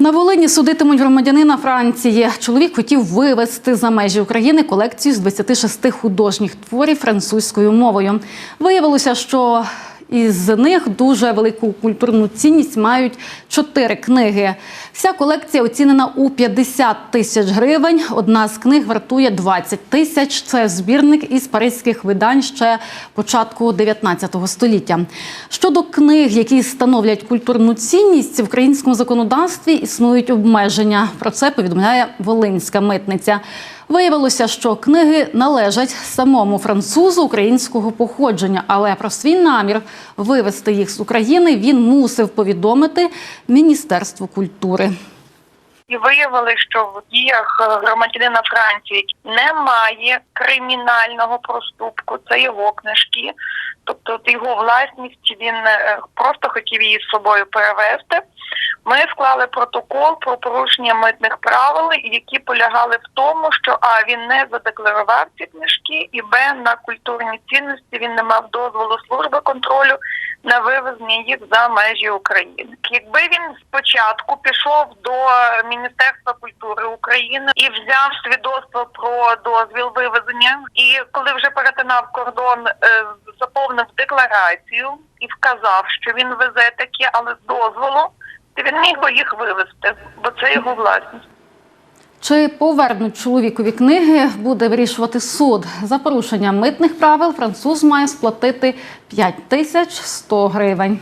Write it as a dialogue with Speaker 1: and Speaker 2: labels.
Speaker 1: На Волині судитимуть громадянина Франції. Чоловік хотів вивезти за межі України колекцію з 26 художніх творів французькою мовою. Виявилося, що із них дуже велику культурну цінність мають чотири книги. Вся колекція оцінена у 50 тисяч гривень. Одна з книг вартує 20 тисяч. Це збірник із паризьких видань ще початку 19 століття. Щодо книг, які становлять культурну цінність в українському законодавстві, існують обмеження. Про це повідомляє Волинська митниця. Виявилося, що книги належать самому французу українського походження, але про свій намір вивезти їх з України він мусив повідомити Міністерству культури.
Speaker 2: і виявили, що в діях е, громадянина Франції немає кримінального проступку. Це його книжки, тобто його власність він е, просто хотів її з собою перевезти. Ми склали протокол про порушення митних правил, які полягали в тому, що а він не задекларував ці книжки, і б на культурні цінності він не мав дозволу служби контролю на вивезення їх за межі України. Якби він спочатку пішов до Міністерства культури України і взяв свідоцтво про дозвіл вивезення, і коли вже перетинав кордон, е, заповнив декларацію і вказав, що він везе таке, але з дозволу, то він міг би їх вивезти, бо це його власність.
Speaker 1: Чи повернуть чоловікові книги, буде вирішувати суд. За порушення митних правил француз має сплатити 5 тисяч 100 гривень.